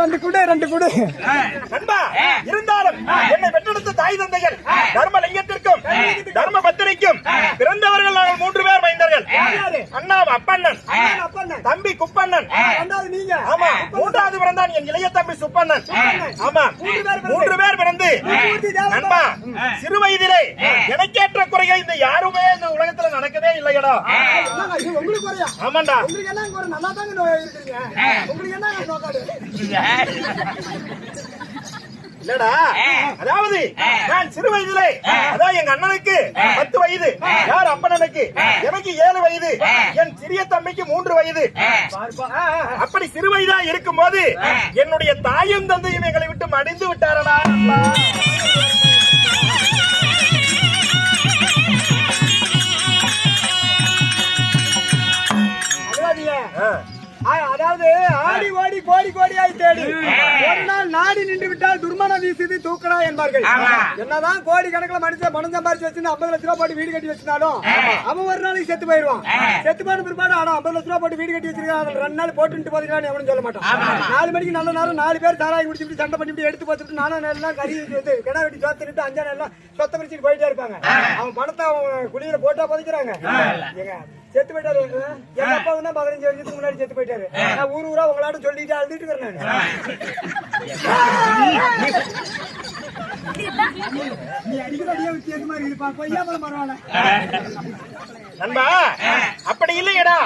ரெண்டு குடு ரெண்டு குடு. நண்பா இருந்தாலும் என்னை பெற்றெடுத்த தாய் தந்தைகள் தர்மலிங்கத்திற்கும் தர்ம பத்திரிக்கும் பிறந்தவர்கள் நாங்கள் மூன்று பேர் மைந்தர்கள் அண்ணா அப்பண்ணன். தம்பி குப்பண்ணன். நீங்க. ஆமா. மூன்றாவது பிறந்தான் என் இளைய தம்பி சுப்பண்ணன். ஆமா. மூன்று பேர் பிறந்து. நண்பா சிறு வயதிலே எனக்கேற்ற குறைகள் இந்த யாருமே இந்த உலகத்துல நடக்கவே இல்லையடா. ஆமாண்டா. என்ன இல்லடா. அதாவது நான் சிறு வயதிலே அதான் எங்க அண்ணனுக்கு பத்து வயது. யார் எனக்கு ஏழு வயது. என் சிறிய தம்பிக்கு மூன்று வயது. அப்படி சிறு வயதா இருக்கும் போது என்னுடைய தாயும் தந்தையும் எங்களை விட்டு மடிந்து விட்டாரடா ஆடி ஓடி கோடி கோடியாய் தேடி. ஒரு நாள் நாடி நின்று விட்டால் துர்மண வீசுது தூக்கடா என்பார்கள். என்னதான் கோடி கணக்குல மனுஷன் பணம் சம்பாரிச்சு வச்சு ஐம்பது லட்ச ரூபாய் போட்டு வீடு கட்டி வச்சிருந்தாலும் அவன் ஒரு நாளைக்கு செத்து போயிருவான் செத்து போன பிற்பாடு ஆனா ஐம்பது லட்ச ரூபாய் போட்டு வீடு கட்டி வச்சிருக்கான் ரெண்டு நாள் போட்டுட்டு போதுக்கான்னு எவனும் சொல்ல மாட்டான். நாலு மணிக்கு நல்ல நேரம் நாலு பேர் தாராய் குடிச்சுட்டு சண்டை பண்ணிட்டு எடுத்து பார்த்துட்டு நானும் எல்லாம் கறி கிடா வெட்டி சோத்துட்டு அஞ்சா எல்லாம் சொத்த பிரிச்சுட்டு போயிட்டே இருப்பாங்க. அவன் பணத்தை அவன் குடியில போட்டா புதைக்கிறாங்க. ஏங்க செத்து போயிட்டாரு எங்க அப்பா வந்து பதினஞ்சு வருஷத்துக்கு முன்னாடி செத்து போயிட்டாரு. நான் ஊர் ஊரா உங்களாட்ட சொல்லிட்டு அழுதுட்டு இருக்கிறேன் நீ அடிக்கிற அடியா வித்தியாச மாதிரி இருப்பா கொய்யா பழம் பரவாயில்ல. நண்பா அப்படி இல்லையடா.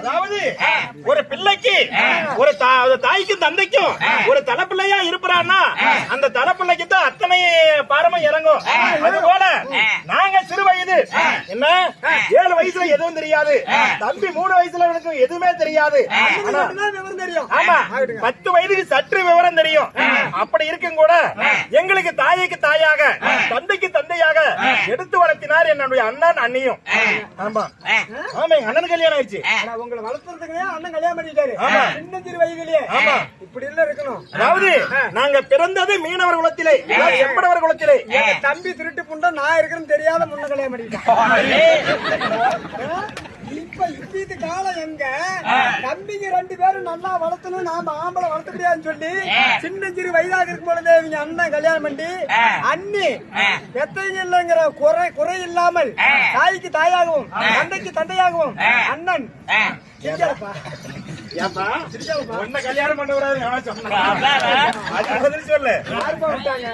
அதாவது ஒரு பிள்ளைக்கு ஒரு தாய்க்கும் தந்தைக்கும் ஒரு தலைப்பிள்ளையா இருப்பான்னா அந்த தலைப்பிள்ளைக்கு தான் அத்தனை பாரமும் இறங்கும். அது போல நாங்க சிறு வயது. என்ன? ஏழு வயசுல எதுவும் தெரியாது. தம்பி மூணு வயசுல எனக்கு எதுவுமே தெரியாது. ஆமா பத்து வயதுக்கு சற்று விவரம் தெரியும். அப்படி இருக்கும் கூட எங்களுக்கு தாய்க்கு தாயாக தந்தைக்கு தந்தையாக எடுத்து வளர்த்தினார் என்னுடைய அண்ணன் அண்ணியும். ஆமா. ஆமா எங்க அண்ணன் கல்யாணம் ஆயிடுச்சு. உங்களை வளர்த்துறதுக்குனே அண்ணன் கல்யாணம் பண்ணிட்டாரு. ஆமா. சின்ன சிறு. இப்படி எல்லாம் இருக்கணும். அதாவது நாங்க பிறந்தது மீனவர் குலத்திலே. செம்படவர் குலத்திலே. தம்பி திருட்டு புண்டை நான் இருக்கிறேன்னு தெரியாத முன்ன கல்யாணம் பண்ணிட்டான் இப்ப இப்ப இது காலம் எங்க? தம்பிங்க ரெண்டு பேரும் நல்லா வளர்த்தணும். நாம ஆம்பளை வளர்த்த முடியாதுன்னு சொல்லி சின்ன சிறு வயதாக இருக்கும் பொழுது இவங்க அண்ணன் கல்யாணம் பண்ணி அண்ணி எத்தையும் இல்லைங்கிற குறை குறை இல்லாமல் தாய்க்கு தாயாகவும் தந்தைக்கு தந்தையாகவும் அண்ணன். ஏப்பா? உன்னை கல்யாணம் பண்ண கூடாது சொல்லு யாருப்பா விட்டாங்க?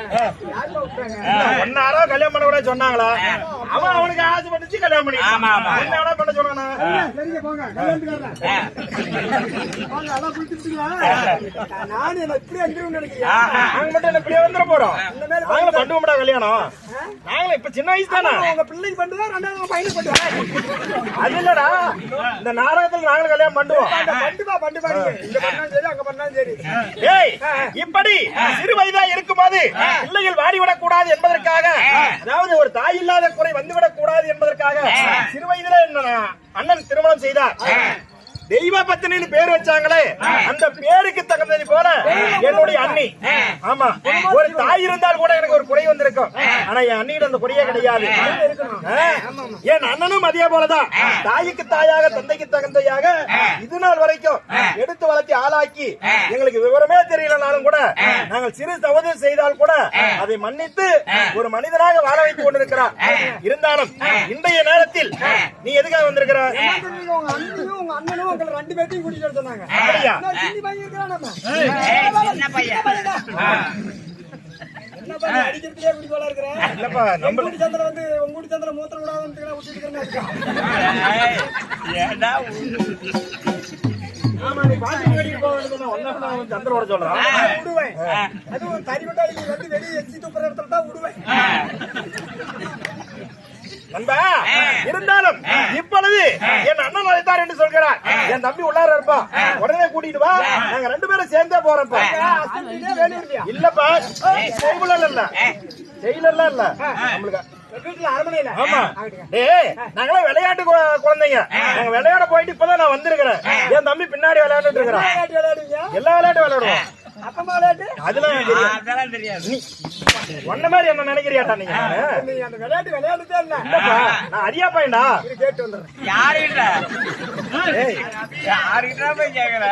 யாருப்பா விட்டாங்க? ஒன்னு யாரோ கல்யாணம் பண்ண கூடாது சொன்னாங்களா? அவன் அவனுக்கு ஆசைப்பட்டுச்சு கல்யாணம் பண்ணி என்ன வேணா பண்ண சொன்னானா? சரிங்க போங்க கல்யாணத்துக்கு போங்க அதான் குளிச்சுட்டீங்களா? நானும் என்ன இப்படி அஞ்சிரும் நினைக்கிறேன் நாங்க மட்டும் என்ன இப்படியே வந்துட போறோம். நாங்களும் பண்ணுவோம்டா கல்யாணம். நாங்களும் இப்ப சின்ன வயசு தானே. உங்க பிள்ளைக்கு பண்ணுதா ரெண்டாவது பையனுக்கு அது இல்லடா. இந்த நாடகத்துல நாங்களும் கல்யாணம் பண்ணுவோம். இங்க பண்ணாலும் சரி அங்க பண்ணாலும் சரி. ஏய் இப்படி சிறு வயதா இருக்கும்போது பிள்ளைகள் வாடிவிடக் கூடாது என்பதற்காக அதாவது ஒரு தாய் இல்லாத குறை வந்துவிடக் கூடாது என்பதற்காக சிறு வயதிலே என்ன அண்ணன் திருமணம் செய்தார். தெய்வ பத்தினின்னு பேர் வச்சாங்களே அந்த பேருக்கு தகுந்தது போல என்னுடைய அண்ணி. ஆமா. ஒரு தாய் இருந்தால் கூட எனக்கு ஒரு குறை வந்திருக்கும். ஆனா என் அண்ணியிடம் அந்த குறையே கிடையாது. என் அண்ணனும் அதே போலதான். தாய்க்கு தாயாக தந்தைக்கு தகுந்தையாக இது நாள் வரைக்கும் எடுத்து வளர்த்தி ஆளாக்கி எங்களுக்கு விவரமே தெரியலனாலும் கூட நாங்கள் சிறு தவறு செய்தால் கூட அதை மன்னித்து ஒரு மனிதனாக வாழ வைத்துக் கொண்டிருக்கிறார். இருந்தாலும் இன்றைய நேரத்தில் நீ எதுக்காக வந்திருக்கிற அண்ணனும் உங்களை ரெண்டு பேர்த்தையும் கூட்டிட்டு சொன்னாங்க. சின்ன பையன் இருக்கிறான் நம்ம. நான் சந்திரோட சொல்றான். விடுவேன் அதுவும் தறி விட்டாளி வந்து வெளியே எச்சி துப்புற இடத்துல தான் விடுவேன் நண்பா இருந்தாலும் இப்பொழுது என் அண்ணன் அழைத்தார் என்று சொல்கிறார். என் தம்பி உள்ளார இருப்பான் உடனே கூட்டிட்டு வா. நாங்க ரெண்டு பேரும் சேர்ந்தே போறோம்ப்பா. இல்லப்பா. செயலர் இல்ல. செயலர்லாம் இல்ல. நம்மளுக்கு நாங்களாம் விளையாட்டு கு- குழந்தைங்க. நாங்க விளையாட போயிட்டு இப்பதான் நான் வந்திருக்கிறேன். என் தம்பி பின்னாடி விளையாண்டுட்டு இருக்கிறான். விளையாட்டு எல்லா விளையாட்டும் விளையாடுவோம். விளையாட்டு அதெல்லாம் தெரியாது. நீ உன்ன மாதிரி என்ன நினைக்கிறியாட்டா நீங்க நீ அந்த விளையாட்டு விளையாடுதே இல்ல நான் அரியா பையன்டா கேட்டு வந்துடுறேன். யாருகிட்ட ஏய். யாருகிட்ட போய் கேக்குற?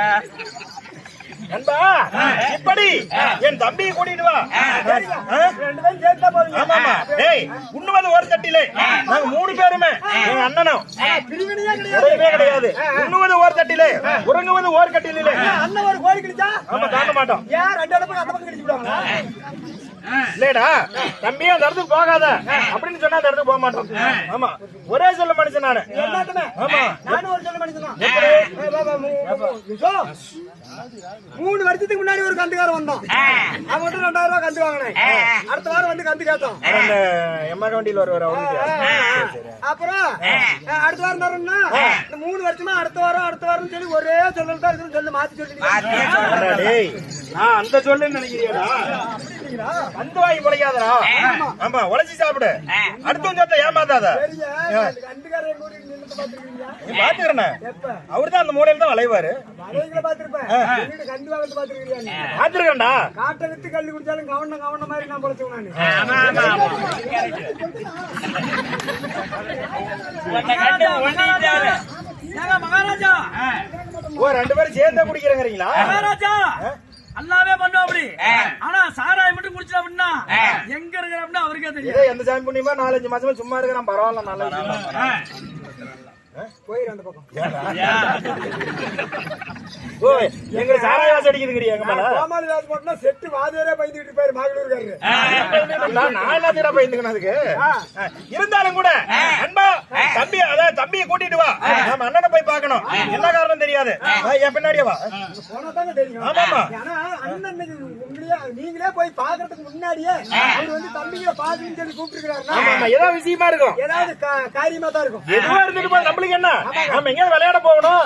நண்பா இப்படி. என் தம்பியை கூட்டிட்டு வா. ஆ? ரெண்டு பேரும் சேர்த்தா போவீங்க ஆமா ஆமா டேய் உண்ணுவது ஒரு தட்டிலே. நாங்க மூணு பேருமே. எங்க அண்ணனும். பிரிவினையே கிடையாது. உண்ணுவது ஓர் தட்டிலே. உறங்குவது ஓர் கட்டிலே. அண்ணன் ஒரு கோழி கிடைச்சா ஆமா தாண்ட மாட்டோம். ஏன் ரெண்டு இடத்துல அந்த பக்கம் கிடைச்சு விடுவாங்களா இல்லடா தம்பி அந்த இடத்துக்கு போகாத. அப்படின்னு சொன்னா அந்த இடத்துக்கு போக மாட்டோம். ஆமா. ஒரே சொல்ல மனுஷன் நானு. ஆமா. நானும் ஒரு சொல்ல மனுஷன் மூணு வருஷத்துக்கு முன்னாடி ஒரு கந்துக்காரன் வந்தான். அவன் ரெண்டாயிரம் ரூபாய் கந்து வாங்கினேன். அடுத்த வாரம் வந்து கந்து கேட்டான். எம்மா வண்டியில் அவருக்கு அப்புறம் அடுத்த வாரம் இந்த மூணு வருஷமா அடுத்த வாரம் அடுத்த வாரம் சொல்லி ஒரே சொல்லல் தான் இருக்குன்னு சொல்லி மாத்தி சொல்லி நான் அந்த சொல்லுன்னு நினைக்கிறியாடா கந்து வாங்கி பொழைக்காதடா ஆமா. உழைச்சி சாப்பிடு. அடுத்த சத்த ஏமாத்தாத. பாத்துக்கிறேன் அவர் தான் அந்த மூலையில தான் வளைவாரு. பாத்துருக்கேன்டா காட்டை வித்து கல்லு குடிச்சாலும் கவனம் கவனம் மாதிரி நான் பொழைச்சவன் மகாராஜா. ஓ ரெண்டு பேரும் சேர்ந்தா குடிக்கிறேங்கிறீங்களா? மகாராஜா. நல்லாவே பண்ணுவோம் அப்படி ஆனா சாராயம் மட்டும் குடிச்சா அப்படின்னா எங்க இருக்கிற அப்படின்னா அவருக்கே தெரியும் இதே எந்த சாமி புண்ணியமா? நாலஞ்சு மாசமா சும்மா இருக்கிறான் பரவாயில்ல நல்ல போயிரு அந்த பக்கம். ஓ எங்க சாராய வாசம் அடிக்குதுங்கிறியா எங்க மேல? கோமாளி ராஜ் போட்டுனா செட்டு வாதியாரே பயந்துட்டு இருப்பாரு மகளூர்காரரு நான் நான் எல்லாத்தையும் பயந்துக்கணும் அதுக்கு. இருந்தாலும் கூட அன்பா தம்பி அதாவது தம்பியை கூட்டிட்டு வா. நம்ம அண்ணனை போய் பார்க்கணும். என்ன காரணம் தெரியாது. என் பின்னாடியே வா. போனா தானே தெரியும். ஆமாமா. நீங்களே போய் பாக்குறதுக்கு முன்னாடியே அவர் வந்து தம்பிகளை பாக்கணும்னு சொல்லி ஆமா ஏதாவது விஷயமா இருக்கும். ஏதாவது கா- காரியமா தான் இருக்கும். எதுவா இருந்துட்டு நம்மளுக்கு என்ன? நம்ம எங்கேயாவது விளையாட போகணும்.